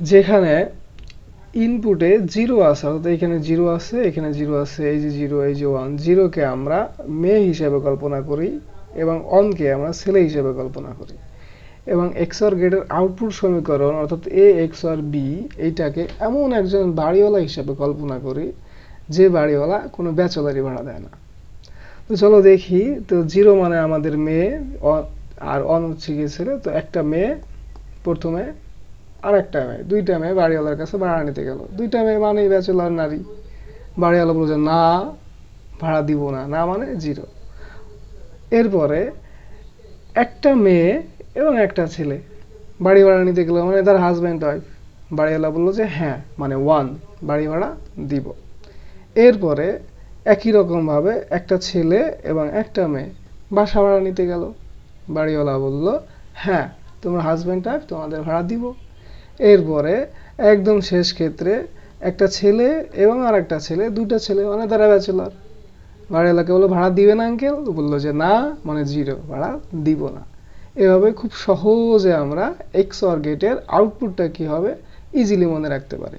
যেখানে ইনপুটে জিরো আছে, অর্থাৎ এখানে জিরো আছে, এখানে জিরো আছে, এই যে জিরো এই যে ওয়ান জিরোকে আমরা মেয়ে হিসেবে কল্পনা করি এবং অনকে আমরা ছেলে হিসেবে কল্পনা করি। এবং এক্সআর গেটের আউটপুট সমীকরণ, অর্থাৎ এ এক্সআর বি এইটাকে এমন একজন বাড়িওয়ালা হিসেবে কল্পনা করি, যে বাড়িওয়ালা কোনো ব্যাচলারি ভাড়া দেয় না। তো চলো দেখি, তো জিরো মানে আমাদের মেয়ে আর অন হচ্ছে গিয়ে ছেলে তো একটা মেয়ে প্রথমে আর একটা মেয়ে, দুইটা মেয়ে বাড়িওয়ালার কাছে ভাড়া নিতে গেল। দুইটা মেয়ে মানেই ব্যাচেলার নারী। বাড়িওয়ালা বলছে না, ভাড়া দিব না। না মানে জিরো। এরপরে একটা মেয়ে এবং একটা ছেলে বাড়ি ভাড়া নিতে গেল মানে তার হাজব্যান্ড ওয়াইফ বাড়িওয়ালা বলল যে হ্যাঁ মানে ওয়ান বাড়ি ভাড়া দিব। এরপরে একই রকমভাবে একটা ছেলে এবং একটা মেয়ে বাসা ভাড়া নিতে গেল। বাড়িওয়ালা বলল হ্যাঁ তোমার হাজব্যান্ড ওয়াইফ তোমাদের ভাড়া দিব। এরপরে একদম শেষ ক্ষেত্রে একটা ছেলে এবং আর একটা ছেলে দুটো ছেলে মানে তারা ব্যাচেলার বাড়িওয়ালাকে বলল, ভাড়া দিবে না আঙ্কেল বলল যে, না মানে জিরো ভাড়া দিব না। এভাবে খুব সহজে আমরা এক্স অর গেটের আউটপুটটা কি হবে ইজিলি মনে রাখতে পারি।